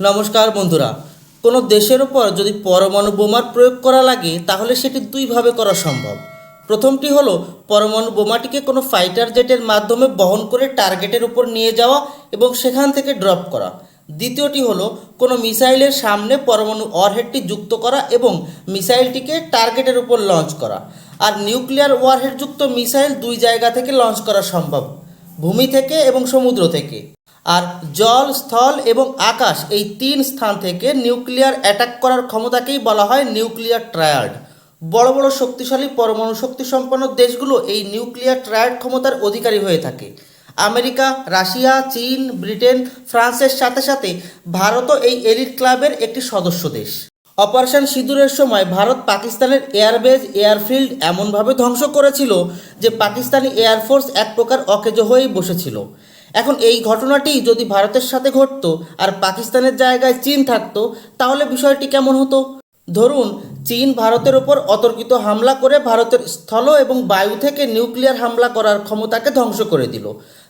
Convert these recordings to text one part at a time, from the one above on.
নমস্কার বন্ধুরা, কোনো দেশের ওপর যদি পরমাণু বোমার প্রয়োগ করা লাগে, তাহলে সেটি দুইভাবে করা সম্ভব। প্রথমটি হলো, পরমাণু বোমাটিকে কোনো ফাইটার জেটের মাধ্যমে বহন করে টার্গেটের উপর নিয়ে যাওয়া এবং সেখান থেকে ড্রপ করা। দ্বিতীয়টি হলো, কোনো মিসাইলের সামনে পরমাণু ওয়ারহেডটি যুক্ত করা এবং মিসাইলটিকে টার্গেটের উপর লঞ্চ করা। আর নিউক্লিয়ার ওয়ারহেডযুক্ত মিসাইল দুই জায়গা থেকে লঞ্চ করা সম্ভব। ভূমি থেকে এবং সমুদ্র থেকে। আর জল, স্থল এবং আকাশ এই তিন স্থান থেকে নিউক্লিয়ার অ্যাটাক করার ক্ষমতাকেই বলা হয় নিউক্লিয়ার ট্রায়াড। বড় বড় শক্তিশালী, পরমাণু শক্তি সম্পন্ন দেশগুলো এই নিউক্লিয়ার ট্রায়াড ক্ষমতার অধিকারী হয়ে থাকে। আমেরিকা, রাশিয়া, চীন, ব্রিটেন, ফ্রান্সের সাথে সাথে ভারতও এই এলিট ক্লাবের একটি সদস্য দেশ। অপারেশন সিঁদুরের সময় ভারত পাকিস্তানের এয়ারবেজ, এয়ারফিল্ড এমনভাবে ধ্বংস করেছিল যে পাকিস্তানি এয়ারফোর্স এক প্রকার অকেজ হয়েই বসেছিল। এখন এই ঘটনাটি যদি ভারতের সাথে ঘটতো আর পাকিস্তানের জায়গায় চীন থাকত, তাহলে বিষয়টি কেমন হতো? ধরুন, চীন ভারতের ওপর অতর্কিত হামলা করে ভারতের স্থল এবং বায়ু থেকে নিউক্লিয়ার হামলা করার ক্ষমতাকে ধ্বংস করে দিল।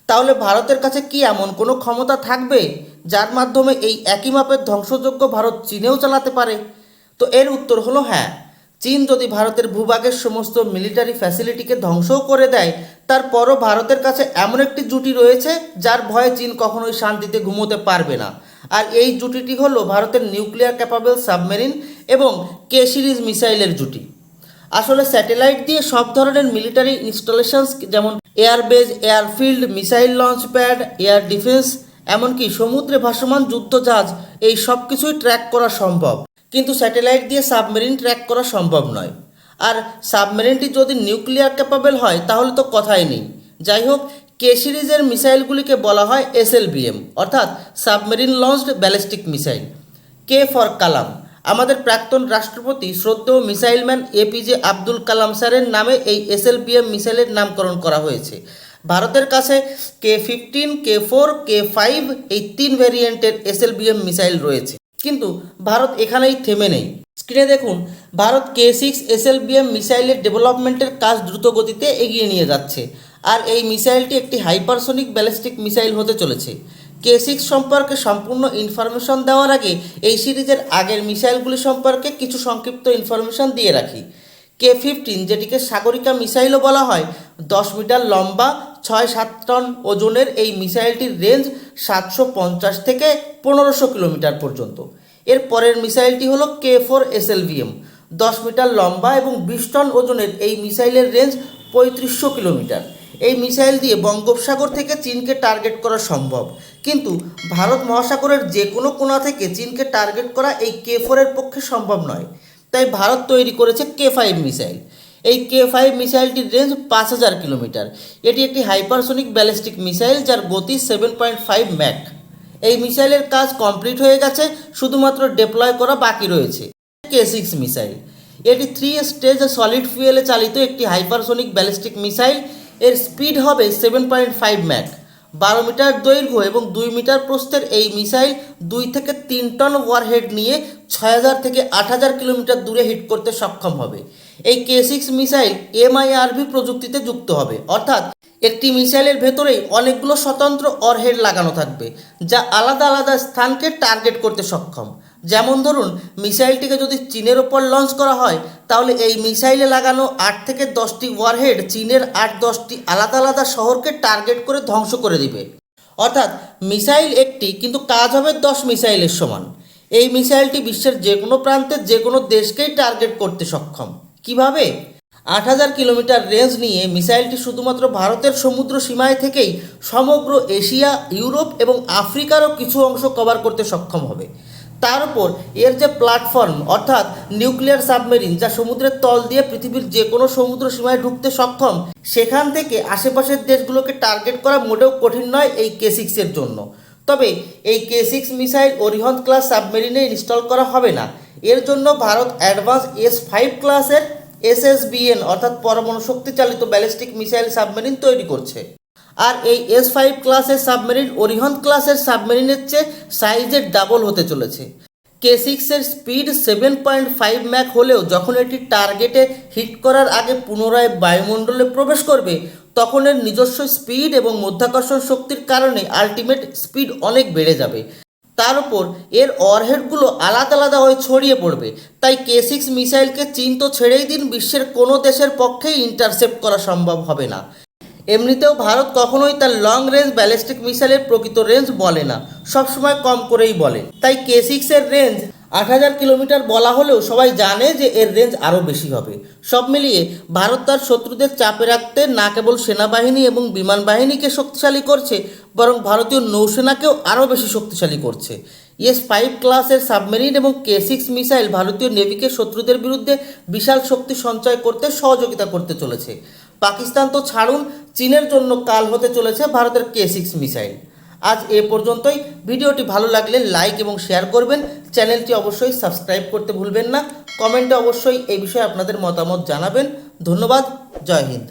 তাহলে ভারতের কাছে কি এমন কোনো ক্ষমতা থাকবে, যার মাধ্যমে এই একই মাপের ধ্বংসযোগ্য ভারত চীনেও চালাতে পারে? তো এর উত্তর হলো হ্যাঁ। চীন যদি ভারতের ভূভাগের সমস্ত মিলিটারি ফ্যাসিলিটিকে ধ্বংসও করে দেয়, তারপরও ভারতের কাছে এমন একটি জুটি রয়েছে, যার ভয়ে চীন কখনোই শান্তিতে ঘুমোতে পারবে না। আর এই জুটিটি হলো ভারতের নিউক্লিয়ার ক্যাপাবল সাবমেরিন এবং কে সিরিজ মিসাইলের জুটি। আসলে স্যাটেলাইট দিয়ে সব ধরনের মিলিটারি ইনস্টলেশনস যেমন airbase airfield missile launch pad air defence এমনকি সমুদ্রে ভাসমান যুদ্ধজাহাজ, এই সব কিছুই ট্র্যাক করা সম্ভব। কিন্তু স্যাটেলাইট দিয়ে সাবমেরিন ট্র্যাক করা সম্ভব নয়। আর সাবমেরিনটি যদি নিউক্লিয়ার ক্যাপাবেল হয়, তাহলে তো কথাই নেই। যাই হোক কে সিরিজের মিসাইলগুলিকে বলা হয় এসএলবিএম অর্থাৎ submarine launched ballistic missile. K for Kalam. আমাদের প্রাক্তন রাষ্ট্রপতি শ্রদ্ধেয় মিসাইলম্যান এপিজে আব্দুল কালাম স্যারের নামে এই এসএলবিএম মিসাইলের নামকরণ করা হয়েছে। ভারতের কাছে K fifteen K four K five এই তিন ভ্যারিয়েন্টের এসএলবিএম মিসাইল রয়েছে। কিন্তু ভারত এখানেই থেমে নেই। স্ক্রিনে দেখুন, ভারত কে সিক্স এসএলবিএম মিসাইলের ডেভেলপমেন্টের কাজ দ্রুত গতিতে এগিয়ে নিয়ে যাচ্ছে আর এই মিসাইলটি একটি হাইপারসোনিক ব্যালিস্টিক মিসাইল হতে চলেছে। কে সিক্স সম্পর্কে সম্পূর্ণ ইনফরমেশন দেওয়ার আগে এই সিরিজের আগের মিসাইলগুলি সম্পর্কে কিছু সংক্ষিপ্ত ইনফরমেশন দিয়ে রাখি। কে ফিফটিন, যেটিকে সাগরিকা মিসাইলও বলা হয় দশ মিটার লম্বা, ছয় সাত টন ওজনের এই মিসাইলটির রেঞ্জ সাতশো পঞ্চাশ থেকে পনেরোশো কিলোমিটার পর্যন্ত। এর পরের মিসাইলটি হলো কে ফোর এসএলভিএম দশ মিটার লম্বা এবং বিশ টন ওজনের এই মিসাইলের রেঞ্জ পঁয়ত্রিশশো কিলোমিটার। এই মিসাইল দিয়ে বঙ্গোপসাগর থেকে চীনকে টার্গেট করা সম্ভব। কিন্তু ভারত মহাসাগরের যে কোনো কোণা থেকে চীনকে টার্গেট করা এই কে ফোরের পক্ষে সম্ভব নয়। তাই ভারত তৈরি করেছে কে ফাইভ মিসাইল। এই কে ফাইভ মিসাইলটির রেঞ্জ পাঁচ হাজার কিলোমিটার। এটি একটি হাইপারসোনিক ব্যালিস্টিক মিসাইল যার গতি সেভেন পয়েন্ট ফাইভ ম্যাক এই মিসাইলের কাজ কমপ্লিট হয়ে গেছে, শুধুমাত্র ডেপ্লয় করা বাকি রয়েছে। কে সিক্স মিসাইল এটি থ্রি স্টেজ সলিড ফুয়েলে চালিত একটি হাইপারসোনিক ব্যালিস্টিক মিসাইল এর স্পিড হবে সেভেন পয়েন্ট ফাইভ ম্যাক বারো মিটার দৈর্ঘ্য এবং দুই মিটার প্রস্থের এই মিসাইল দুই থেকে তিন টন ওয়ারহেড নিয়ে ছয় হাজার থেকে আট হাজার কিলোমিটার দূরে হিট করতে সক্ষম হবে। এই কে সিক্স মিসাইল এমআইআরভি প্রযুক্তিতে যুক্ত হবে। অর্থাৎ একটি মিসাইলের ভেতরেই অনেকগুলো স্বতন্ত্র অরহেড লাগানো থাকবে, যা আলাদা আলাদা স্থানকে টার্গেট করতে সক্ষম। যেমন ধরুন, মিসাইলটিকে যদি চীনের ওপর লঞ্চ করা হয়, তাহলে এই মিসাইলে লাগানো আট থেকে দশটি ওয়ারহেড চীনের আট দশটি আলাদা আলাদা শহরকে টার্গেট করে ধ্বংস করে দিবে। অর্থাৎ মিসাইল একটি, কিন্তু কাজ হবে দশ মিসাইলের সমান। এই মিসাইলটি বিশ্বের যে কোনো প্রান্তে যে কোনো দেশকেই টার্গেট করতে সক্ষম। কীভাবে? আট হাজার কিলোমিটার রেঞ্জ নিয়ে মিসাইলটি শুধুমাত্র ভারতের সমুদ্র সীমায় থেকেই সমগ্র এশিয়া, ইউরোপ এবং আফ্রিকারও কিছু অংশ কভার করতে সক্ষম হবে। তার উপর এর যে প্ল্যাটফর্ম অর্থাৎ নিউক্লিয়ার সাবমেরিন যা সমুদ্রের তল দিয়ে পৃথিবীর যে কোনো সমুদ্র সীমায় ঢুকতে সক্ষম, সেখান থেকে আশেপাশের দেশগুলোকে টার্গেট করা মোটেও কঠিন নয় এই কে সিক্সের জন্য। তবে এই K six missile Arihant class সাবমেরিনে install করা হবে না। এর জন্য ভারত অ্যাডভান্স এস ফাইভ ক্লাসের এসএসবিএন অর্থাৎ পরমাণু শক্তিচালিত ব্যালিস্টিক মিসাইল সাবমেরিন তৈরি করছে। আর এই এস ফাইভ ক্লাসের সাবমেরিন অরিহন্ত ক্লাসের সাবমেরিনের চেয়ে সাইজের ডাবল হতে চলেছে। কে সিক্সের speed seven point five Mach হলেও যখন এটি টার্গেটে হিট করার আগে পুনরায় বায়ুমণ্ডলে প্রবেশ করবে, তখন এর নিজস্ব স্পিড এবং মধ্যাকর্ষণ শক্তির কারণে আলটিমেট স্পিড অনেক বেড়ে যাবে। তার উপর এর অরহেডগুলো আলাদা আলাদা হয়ে ছড়িয়ে পড়বে। তাই কে সিক্স মিসাইলকে চীন তো ছেড়েই দিন বিশ্বের কোনো দেশের পক্ষেই ইন্টারসেপ্ট করা সম্ভব হবে না। এমনিতেও ভারত কখনোই তার লং রেঞ্জ ব্যালিস্টিক মিসাইলের প্রকৃত রেঞ্জ বলে না, সবসময় কম করেই বলে। তাই কে সিক্সের রেঞ্জ আট হাজার কিলোমিটার বলা হলেও সবাই জানে যে এর রেঞ্জ আরও বেশি হবে। সব মিলিয়ে ভারত তার শত্রুদের চাপে রাখতে না কেবল সেনাবাহিনী এবং বিমান বাহিনীকে শক্তিশালী করছে, বরং ভারতীয় নৌসেনাকেও আরও বেশি শক্তিশালী করছে। ইএস ফাইভ ক্লাসের সাবমেরিন এবং কে সিক্স মিসাইল ভারতীয় নেভিকে শত্রুদের বিরুদ্ধে বিশাল শক্তি সঞ্চয় করতে সহযোগিতা করতে চলেছে। পাকিস্তান তো ছাড়ুন, চীনের জন্য কাল হতে চলেছে ভারতের কে সিক্স মিসাইল আজ এ পর্যন্তই। ভিডিওটি ভালো লাগলে লাইক এবং শেয়ার করবেন। চ্যানেলটি অবশ্যই সাবস্ক্রাইব করতে ভুলবেন না। কমেন্টে অবশ্যই এই বিষয়ে আপনাদের মতামত জানাবেন। ধন্যবাদ। জয় হিন্দ।